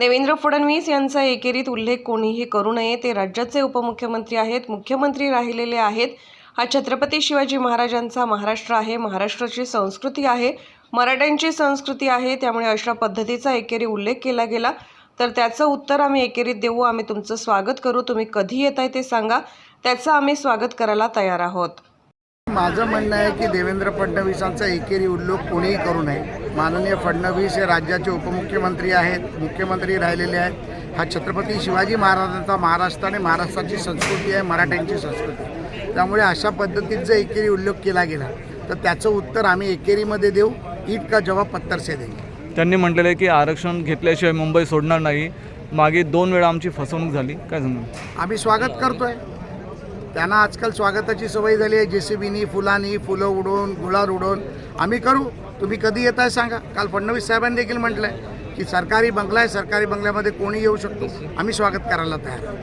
देवेंद्र फडणवीस यांचा एकेरीत उल्लेख कोणीही करू नये. ते राज्याचे उपमुख्यमंत्री आहेत मुख्यमंत्री राहिलेले आहेत. हा छत्रपती शिवाजी महाराजांचा महाराष्ट्र आहे महाराष्ट्राची संस्कृती आहे मराठ्यांची संस्कृती आहे. त्यामुळे अशा पद्धतीचा एकेरी उल्लेख केला गेला. तर त्याचं उत्तर आम्ही एकेरीत देऊ. आम्ही तुमचं स्वागत करू. तुम्ही कधी येत आहे ते सांगा. त्याचं आम्ही स्वागत करायला तयार आहोत. माझं म्हणणं आहे की देवेंद्र फडणवीसांचा एकेरी उल्लेख कोणीही करू नये. माननीय फडणवीस हे राज्याचे उपमुख्यमंत्री आहेत मुख्यमंत्री राहिलेले आहेत. हा छत्रपती शिवाजी महाराजांचा महाराष्ट्र आणि महाराष्ट्राची संस्कृती आहे मराठ्यांची संस्कृती. त्यामुळे अशा पद्धतीचा एकेरी उल्लेख केला गेला तर त्याचं उत्तर आम्ही एकेरीमध्ये देऊ ईट का जवाब पत्तर से देंगे त्यांनी म्हटलेलं आहे की आरक्षण घेतल्याशिवाय मुंबई सोडणार नाही. मागे दोन वेळा आमची फसवणूक झाली. काय सांगणार? आम्ही स्वागत करतोय. त्यांना आजकाल स्वागताची सवय झाली आहे. जे सी बीनी फुलांनी फुलं उडवून गुळार उडवून आम्ही करू. तुम्ही कधी येत आहे सांगा. काल फडणवीस साहेबांनी देखील म्हटलं आहे की सरकारी बंगला आहे. सरकारी बंगल्यामध्ये कोणी येऊ शकतो? आम्ही स्वागत करायला तयार